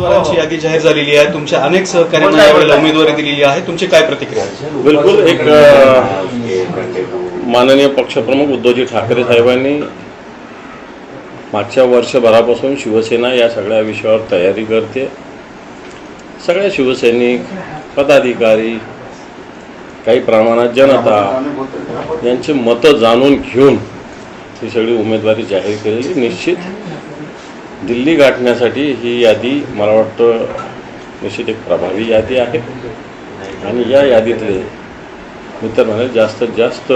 उमेदवारांची यादी जाहीर झालेली आहे. तुमच्या अनेक सहकार्यांना यावेळेला उमेदवारी दिलेली आहे. तुमची काय प्रतिक्रिया आहे? बिलकुल एक माननीय पक्षप्रमुख उद्धवजी ठाकरे साहेबांनी मागच्या वर्षभरापासून शिवसेना या सगळ्या विषयावर तयारी करते. सगळ्या शिवसैनिक पदाधिकारी काही प्रमाणात जनता यांची मतं जाणून घेऊन ही सगळी उमेदवारी जाहीर केलेली. निश्चित दिल्ली गाठण्यासाठी ही यादी मला वाटतं निश्चित एक प्रभावी यादी आहे. आणि या यादीतले मित्र म्हणाले जास्तीत जास्त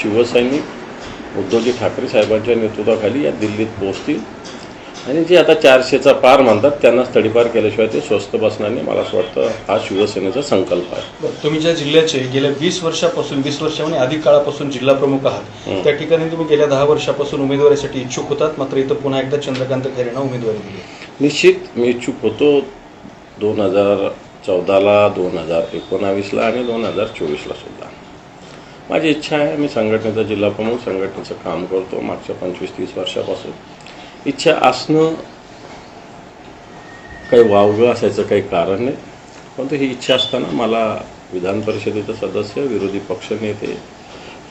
शिवसैनिक उद्धवजी ठाकरे साहेबांच्या नेतृत्वाखाली या दिल्लीत पोहोचतील. आणि जे आता चारशेचा पार म्हणतात त्यांना तडीपार केल्याशिवाय ते स्वस्त बसणार नाही. मला असं वाटतं हा शिवसेनेचा संकल्प आहे. बरं, तुम्ही ज्या जिल्ह्याचे गेल्या वीस वर्षापासून वीस वर्षाहून अधिक काळापासून जिल्हा प्रमुख आहात. त्या ठिकाणी तुम्ही गेल्या दहा वर्षापासून उमेदवारीसाठी इच्छुक होतात. मात्र इथं पुन्हा एकदा चंद्रकांत खैरेंना उमेदवारी दिली. निश्चित मी इच्छुक होतो दोन हजार चौदाला दोन हजार एकोणावीसला आणि दोन हजार चोवीसला सुद्धा. माझी इच्छा आहे मी संघटनेचा जिल्हा प्रमुख संघटनेचं काम करतो. मागच्या पंचवीस तीस वर्षापासून. इच्छा असणं काही वावगं असायचं काही कारण नाही. परंतु ही इच्छा असताना मला विधान परिषदेचं सदस्य विरोधी पक्षनेते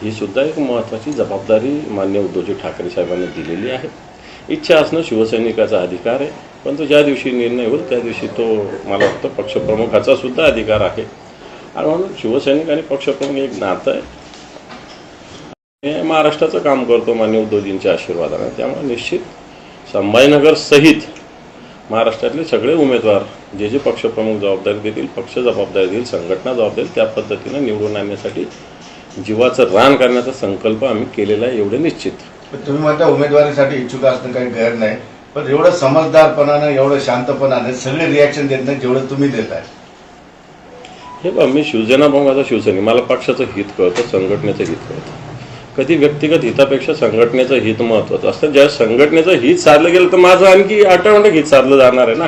ही सुद्धा एक महत्त्वाची जबाबदारी मान्य उद्धवजी ठाकरे साहेबांनी दिलेली आहे. इच्छा असणं शिवसैनिकाचा अधिकार आहे. परंतु ज्या दिवशी निर्णय होईल त्या दिवशी तो मला वाटतं पक्षप्रमुखाचा सुद्धा अधिकार आहे. आणि म्हणून शिवसैनिक आणि पक्षप्रमुख एक नातं आहे. मी महाराष्ट्राचं काम करतो मान्य उद्धवजींच्या आशीर्वादाने. त्यामुळे निश्चित संभाजीनगर सहित महाराष्ट्रातले सगळे उमेदवार जे जे पक्षप्रमुख जबाबदारी देतील पक्ष जबाबदारी देईल संघटना जबाबदारी त्या पद्धतीनं निवडून आणण्यासाठी जीवाचं रान करण्याचा संकल्प आम्ही केलेला आहे एवढे निश्चित. पण तुम्ही म्हणता उमेदवारीसाठी इच्छुक असणं काही गैर नाही. पण एवढं समजदारपणानं एवढं शांतपणाने सगळे रिॲक्शन देत नाही जेवढं तुम्ही देताय. हे बघ मी शिवसेना भाऊ शिवसैनिक मला पक्षाचं हित कळतं संघटनेचं हित कळतं. कधी व्यक्तिगत हितापेक्षा संघटनेचं हित महत्त्वाचं असतं ज्या संघटनेचं हित साधलं गेलं तर माझं आणखी ऑटोमॅटिक हित साधलं जाणार आहे ना?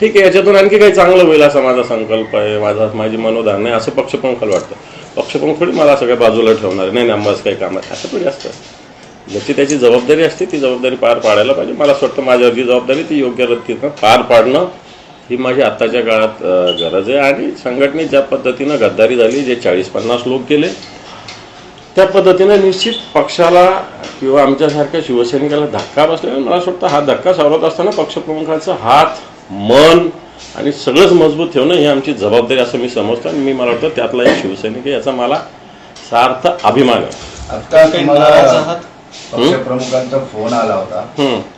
ठीक आहे याच्यातून आणखी काही चांगलं होईल असा माझा संकल्प आहे माझा माझी मनोधान आहे असं पक्षप्रमुखाला वाटतं. पक्षप्रमुख थोडी मला सगळ्या बाजूला ठेवणार आहे. नाही नाही आम्हाला काही काम आहे असं थोडी असतं. ज्याची त्याची जबाबदारी असते ती जबाबदारी पार पाडायला पाहिजे. मला असं वाटतं माझ्यावर जी जबाबदारी ती योग्य रीतीनं पार पाडणं ही माझी आत्ताच्या काळात गरज आहे. आणि संघटनेत ज्या पद्धतीनं गद्दारी झाली जे चाळीस पन्नास लोक गेले त्या पद्धतीनं निश्चित पक्षाला किंवा आमच्यासारख्या शिवसैनिकाला धक्का बसल्याने मला असं वाटतं हा धक्का सावरत असताना पक्षप्रमुखांचा हात मन आणि सगळंच मजबूत ठेवणं ही आमची जबाबदारी असं मी समजतो. आणि मी मला वाटतं त्यातला एक शिवसैनिक आहे याचा मला सार्थ अभिमान आहे. आता तुम्हाला पक्षप्रमुखांचा फोन आला होता.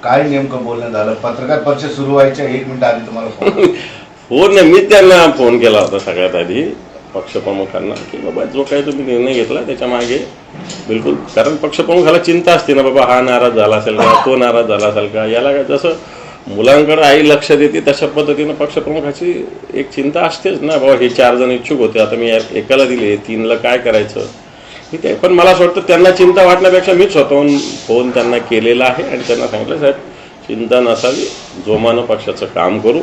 काय नेमकं बोलणं झालं? पत्रकार परिषद सुरू व्हायच्या एक मिनिट आधी तुम्हाला फोन फोन नाही मी त्यांना फोन केला होता सगळ्यात आधी. पक्षप्रमुखांना की बाबा जो काही तुम्ही निर्णय घेतला त्याच्यामागे बिलकुल कारण पक्षप्रमुखाला चिंता असते ना बाबा हा नाराज झाला असेल का तो नाराज झाला असेल का याला काय जसं मुलांकडे आई लक्ष देते तशा पद्धतीनं पक्षप्रमुखाची एक चिंता असतेच ना बाबा हे चार जण इच्छुक होते आता मी या- एकाला दिले तीनला काय करायचं? ठीक आहे पण मला असं वाटतं त्यांना चिंता वाटण्यापेक्षा मीच स्वतःहून फोन त्यांना केलेला आहे आणि त्यांना सांगितलं साहेब चिंता नसावी जोमानं पक्षाचं काम करू.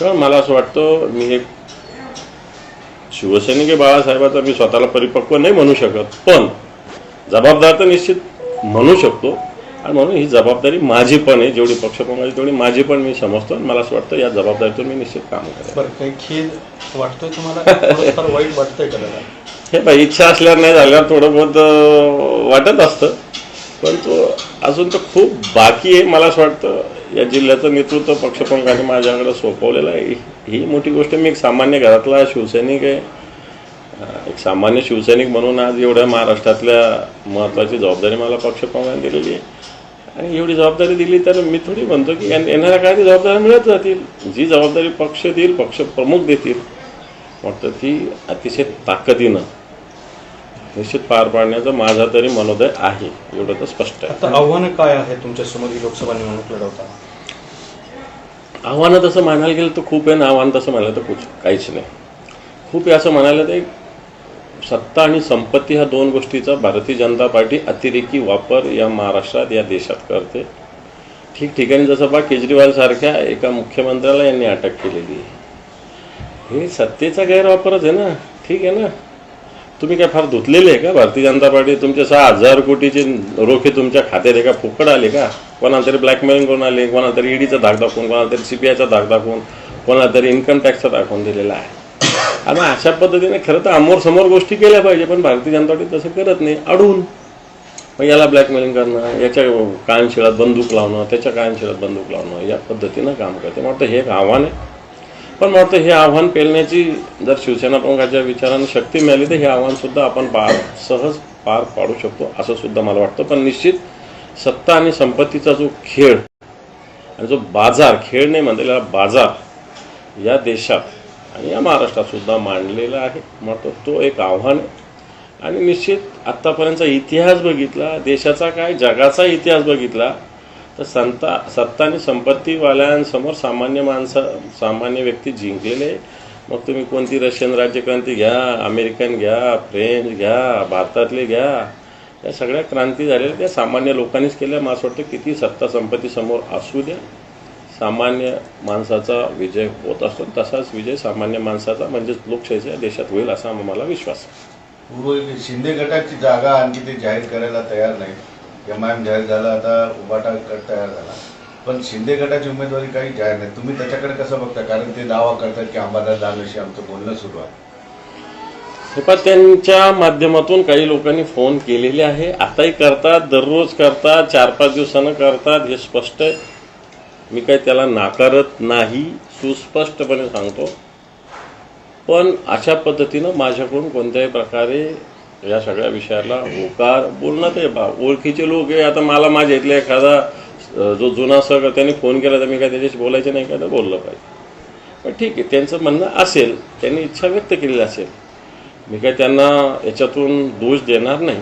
कारण मला असं वाटतं मी एक शिवसैनिक बाळासाहेबाचा मी स्वतःला परिपक्व नाही म्हणू शकत पण जबाबदार तर निश्चित म्हणू शकतो. आणि म्हणून ही जबाबदारी माझी पण आहे जेवढी पक्षप्रमुखाची तेवढी माझी पण मी समजतो आणि मला असं वाटतं या जबाबदारीतून मी निश्चित काम करेन. बरं काही खेद वाटतोय तुम्हाला? वाईट वाटतंय का दादा हे बाई इच्छा असल्यावर नाही झाल्यावर थोडं बहुत वाटत असतं. पण तो अजून तर खूप बाकी आहे मला असं वाटतं. या जिल्ह्याचं नेतृत्व पक्षप्रमुखाने माझ्याकडे सोपवलेलं आहे. ही मोठी गोष्ट मी एक सामान्य घरातला शिवसैनिक आहे. एक सामान्य शिवसैनिक म्हणून आज एवढ्या महाराष्ट्रातल्या महत्त्वाची जबाबदारी मला पक्षप्रमुखाने दिलेली आहे. आणि एवढी जबाबदारी दिली तर मी थोडी म्हणतो की येणाऱ्या काही जबाबदाऱ्या मिळत जातील. जी जबाबदारी पक्ष देईल पक्षप्रमुख देतील वाटतं ती अतिशय ताकदीनं निश्चित पार पाडण्याचा माझा तरी मनोदय आहे. एवढं तर स्पष्ट आहे. आता आव्हानं काय आहे तुमच्यासमोर ही लोकसभा निवडणूक लढवताना? आव्हानं तसं म्हणायला गेलं तर खूप आहे ना आव्हान तसं म्हणायला तर कुछ काहीच नाही. खूप आहे असं म्हणायला तर एक सत्ता आणि संपत्ती ह्या दोन गोष्टीचा भारतीय जनता पार्टी अतिरेकी वापर या महाराष्ट्रात या देशात करते. ठिकठिकाणी जसं बा केजरीवाल सारख्या एका मुख्यमंत्र्याला यांनी अटक केलेली आहे. हे सत्तेचा गैरवापरच आहे ना. ठीक आहे ना? तुम्ही काय फार धुतलेले आहे का? भारतीय जनता पार्टी तुमचे सहा हजार कोटीचे रोखे तुमच्या खात्यात आहे का? फुकट आले का? कोणाला तरी ब्लॅकमेलिंग करून आले कोणाला तरी ईडीचा धाक दाखवून कोणाला तरी सीबीआयचा धाक दाखवून कोणाला तरी इन्कम टॅक्सचा दाखवून दिलेला आहे. आणि अशा पद्धतीने खरं तर समोर समोर गोष्टी केल्या पाहिजे पण भारतीय जनता पार्टी तसं करत नाही. अडून. मग याला ब्लॅकमेलिंग करणं याच्या कायमशिळात बंदूक लावणं त्याच्या कायमशिळात बंदूक लावणं या पद्धतीनं काम करते. मला वाटतं हे एक आव्हान आहे. पण मला वाटतं हे आव्हान पेलण्याची जर शिवसेना प्रमुखाच्या विचाराने शक्ती मिळाली तर हे आव्हान सुद्धा आपण पार सहज पार पाडू शकतो असं सुद्धा मला वाटतं. पण निश्चित सत्ता आणि संपत्तीचा जो खेळ आणि जो बाजार खेळ नाही म्हणलेला बाजार या देशात आणि या महाराष्ट्रात सुद्धा मांडलेला आहे. मग तो एक आव्हान आहे. आणि निश्चित आत्तापर्यंतचा इतिहास बघितला देशाचा काय जगाचा इतिहास बघितला तर संता सत्ता आणि संपत्तीवाल्यांसमोर सामान्य माणसं सामान्य व्यक्ती जिंकलेले मग तुम्ही कोणती रशियन राज्यक्रांती घ्या अमेरिकन घ्या फ्रेंच घ्या भारतातले घ्या. या सगळ्या क्रांती झालेल्या त्या सामान्य लोकांनीच केल्या. मला असं वाटतं किती सत्ता संपत्ती समोर असू द्या. सामान्य माणसाचा विजय होत असतो. तसाच विजय सामान्य माणसाचा म्हणजेच लोकशाहीच्या देशात होईल असा मला विश्वास आहे. शिंदे गटाची जागा आणखी ते जाहीर करायला तयार नाही एम आय एम जाहीर झाला आता उबाटा गट तयार झाला. पण शिंदे गटाची उमेदवारी काही जाहीर नाही. तुम्ही त्याच्याकडे कसं बघता? कारण ते दावा करतात की अंबादास दानवेशी आमचं बोलणं सुरू आहे. हे त्यांच्या माध्यमातून काही लोकांनी फोन केलेले आहे. आताही करतात दररोज करतात चार पाच दिवसानं करतात हे स्पष्ट आहे. मी काही त्याला नाकारत नाही सुस्पष्टपणे सांगतो. पण अशा पद्धतीनं माझ्याकडून कोणत्याही प्रकारे या सगळ्या विषयाला होकार बोलणं ते बा ओळखीचे लोक हे आता मला माझ्या इथले एखादा जो जुना सग त्यांनी फोन केला तर मी काय त्याच्याशी बोलायचं नाही काय तर बोललं पाहिजे. पण ठीक आहे त्यांचं म्हणणं असेल त्यांनी इच्छा व्यक्त केलेली असेल. मी काय त्यांना याच्यातून दोष देणार नाही.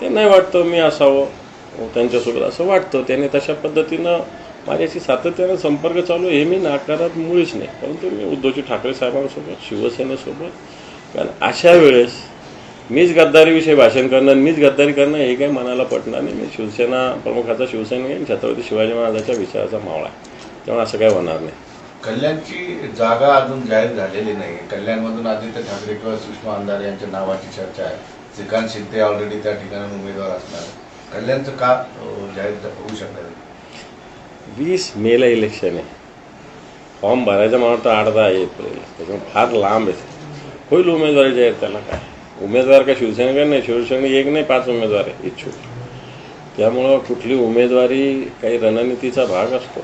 त्यांनाही वाटतं मी असावं त्यांच्यासोबत असं वाटतं. त्याने तशा पद्धतीनं माझ्याशी सातत्यानं संपर्क चालू हे मी नाकारत मुळीच नाही. परंतु मी उद्धवजी ठाकरे साहेबांसोबत शिवसेनेसोबत कारण अशा वेळेस मीच गद्दारीविषयी भाषण करणं आणि मीच गद्दारी करणं हे काही मनाला पटणार नाही. मी शिवसेना प्रमुखाचा शिवसैनिक छत्रपती शिवाजी महाराजांच्या विचाराचा मावळा आहे. त्यामुळे असं काही होणार नाही. कल्याणची जागा अजून जाहीर झालेली नाही कल्याणमधून आदित्य ठाकरे किंवा सुषमा अंधारे यांच्या नावाची चर्चा आहे. श्रीकांत शिंदे ऑलरेडी त्या ठिकाणी उमेदवार असणार कल्याणचं का जाहीर होऊ शकणार? वीस मेला इलेक्शन आहे. फॉर्म भरायचं मला वाटतं आठ दहा एप्रिल. त्याच्यामुळे फार लांब आहे. होईल उमेदवारी जाहीर त्याला काय? उमेदवार का शिवसेनेकडे नाही शिवसेने एक नाही पाच उमेदवार आहे इच्छुक. त्यामुळं कुठली उमेदवारी काही रणनीतीचा भाग असतो.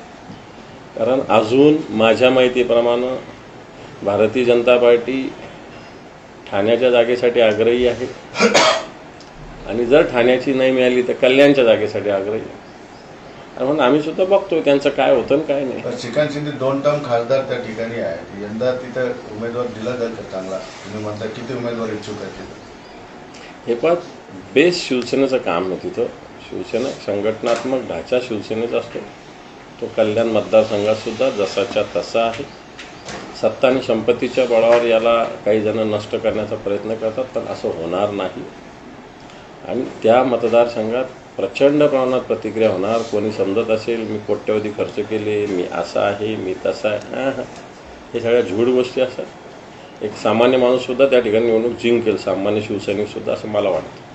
कारण अजून माझ्या माहितीप्रमाणे भारतीय जनता पार्टी ठाण्याच्या जागेसाठी आग्रही आहे. आणि जर ठाण्याची नाही मिळाली तर कल्याणच्या जागेसाठी आग्रही आहे. म्हणून आम्ही सुद्धा बघतोय त्यांचं काय होतं आणि काय नाही. पण श्रीकांत शिंदे दोन टर्म खासदार त्या ठिकाणी आहे. यंदा तिथं उमेदवार दिला जाईल का चांगला? तुम्ही म्हणता किती उमेदवार इच्छुक आहेत तिथं? हे पण बेस शिवसेनेचं काम आहे तिथं. शिवसेना संघटनात्मक ढाचा शिवसेनेचा असतो. तो कल्याण मतदारसंघात सुद्धा जसाच्या तसा आहे. सत्ता आणि संपत्तीच्या बळावर याला काही जण नष्ट करण्याचा प्रयत्न करतात पण असं होणार नाही. आणि त्या मतदारसंघात प्रचंड प्रमाणात प्रतिक्रिया होणार. कोणी समजत असेल मी कोट्यवधी खर्च केले मी असा आहे मी तसा आहे. हां हां. हे सगळ्या झूड गोष्टी असतात. एक सामान्य माणूससुद्धा त्या ठिकाणी निवडणूक जिंकेल. सामान्य शिवसैनिकसुद्धा असं मला वाटतं.